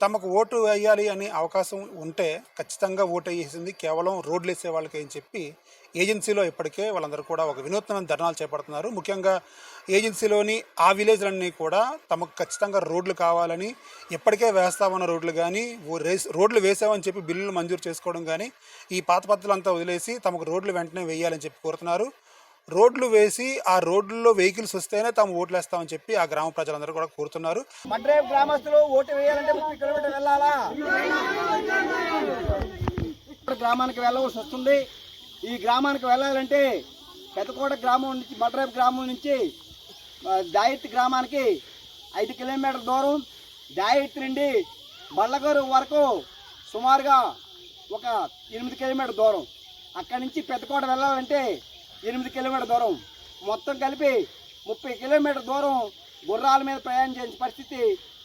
తమకు ఓటు వేయాలి అనే అవకాశం ఉంటే ఖచ్చితంగా ఓటు వేసింది కేవలం రోడ్లు వేసే వాళ్ళకి అని చెప్పి ఏజెన్సీలో ఇప్పటికే వాళ్ళందరూ కూడా ఒక వినూత్నమైన ధర్నాలు చేపడుతున్నారు. ముఖ్యంగా ఏజెన్సీలోని ఆ విలేజ్లన్నీ కూడా తమకు ఖచ్చితంగా రోడ్లు కావాలని ఇప్పటికే వేస్తామన్న రోడ్లు కానీ ఓ రేస్- రోడ్లు వేసామని చెప్పి బిల్లులు మంజూరు చేసుకోవడం కానీ ఈ పాత పద్ధతులంతా వదిలేసి తమకు రోడ్లు వెంటనే వేయాలని చెప్పి కోరుతున్నారు. రోడ్లు వేసి ఆ రోడ్లలో వెహికల్స్ వస్తేనే తాము ఓట్లు వేస్తామని చెప్పి ఆ గ్రామ ప్రజలందరూ కూడా కోరుతున్నారు. మడ్రేపు గ్రామస్తులు ఓటు వేయాలంటే ముప్పై వెళ్ళాలా? గ్రామానికి వెళ్ళవలసి వస్తుంది. ఈ గ్రామానికి వెళ్ళాలంటే పెద్దకోట గ్రామం నుంచి మడ్రేపు గ్రామం నుంచి ఆ, దాయిత్ గ్రామానికి ఐదు కిలోమీటర్ దూరం దాయిత్ నుండి బళ్ళగారు వరకు సుమారుగా ఒక ఎనిమిది కిలోమీటర్ దూరం. అక్కడి నుంచి పెద్దకోట వెళ్ళాలంటే ఎనిమిది కిలోమీటర్ దూరం. మొత్తం కలిపి ముప్పై కిలోమీటర్ దూరం గుర్రాల మీద ప్రయాణం చేసిన పరిస్థితి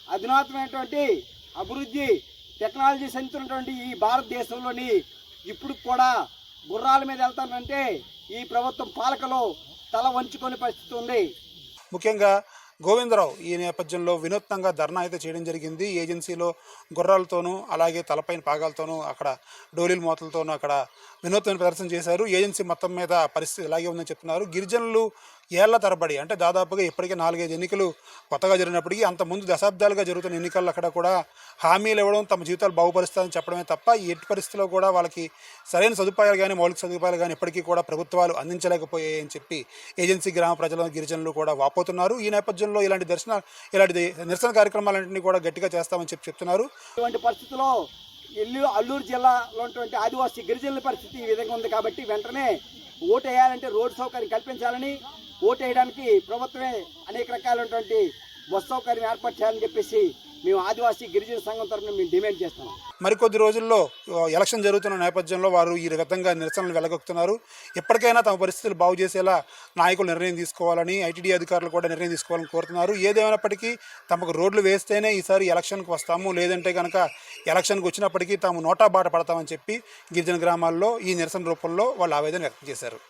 అధునాతమైనటువంటి అభివృద్ధి టెక్నాలజీ చెందుతున్నటువంటి ఈ భారతదేశంలోని ఇప్పుడు కూడా గుర్రాల మీద వెళ్తానంటే ఈ ప్రభుత్వం పాలకలో తల వంచుకొని పరిస్థితి ఉంది. ముఖ్యంగా గోవిందరావు ఈ నేపథ్యంలో వినూత్నంగా ధర్నా అయితే చేయడం జరిగింది. ఏజెన్సీలో గుర్రాలతోనూ అలాగే తలపైన పాగాలతోనూ అక్కడ డోలీల మూతలతోనూ అక్కడ వినూత్న ప్రదర్శన చేశారు. ఏజెన్సీ మొత్తం మీద పరిస్థితి ఇలాగే ఉందని చెప్తున్నారు. గిరిజనులు ఏళ్ళ తరబడి అంటే దాదాపుగా ఇప్పటికే నాలుగైదు ఎన్నికలు కొత్తగా జరిగినప్పటికీ అంత ముందు దశాబ్దాలుగా జరుగుతున్న ఎన్నికల్లో అక్కడ కూడా హామీలు ఇవ్వడం తమ జీవితాలు బాగుపరుస్తారని చెప్పడమే తప్ప ఎట్టి పరిస్థితిలో కూడా వాళ్ళకి సరైన సదుపాయాలు కానీ మౌలిక సదుపాయాలు కానీ ఇప్పటికీ కూడా ప్రభుత్వాలు అందించలేకపోయాయని చెప్పి ఏజెన్సీ గ్రామ ప్రజలు గిరిజనులు కూడా వాపోతున్నారు. ఈ నేపథ్యంలో ఇలాంటి దర్శన ఇలాంటి నిరసన కార్యక్రమాలన్నింటినీ కూడా గట్టిగా చేస్తామని చెప్పి చెప్తున్నారు. ఇటువంటి పరిస్థితుల్లో ఇల్లు అల్లూరు జిల్లాలో ఉన్నటువంటి ఆదివాసీ గిరిజనుల పరిస్థితి ఈ విధంగా ఉంది కాబట్టి వెంటనే ఓటు వేయాలంటే రోడ్డు సౌకర్యం కల్పించాలని ఓటు వేయడానికి ప్రభుత్వమే అనేక రకాలైనటువంటి బస్ సౌకర్యం ఏర్పాటు చేయాలని చెప్పేసి మేము ఆదివాసీ గిరిజన సంఘం తరఫున మేము డిమాండ్ చేస్తున్నాం. మరికొద్ది రోజుల్లో ఎలక్షన్ జరుగుతున్న నేపథ్యంలో వారు ఈ విధంగా నిరసనలు వెలగొక్కుతున్నారు. ఎప్పటికైనా తమ పరిస్థితులు బాగు చేసేలా నాయకులు నిర్ణయం తీసుకోవాలని ఐటీడీ అధికారులు కూడా నిర్ణయం తీసుకోవాలని కోరుతున్నారు. ఏదేమైనప్పటికీ తమకు రోడ్లు వేస్తేనే ఈసారి ఎలక్షన్కి వస్తాము. లేదంటే కనుక ఎలక్షన్కి వచ్చినప్పటికీ తాము నోటా బాట పడతామని చెప్పి గిరిజన గ్రామాల్లో ఈ నిరసన రూపంలో వాళ్ళు ఆవేదన వ్యక్తం చేశారు.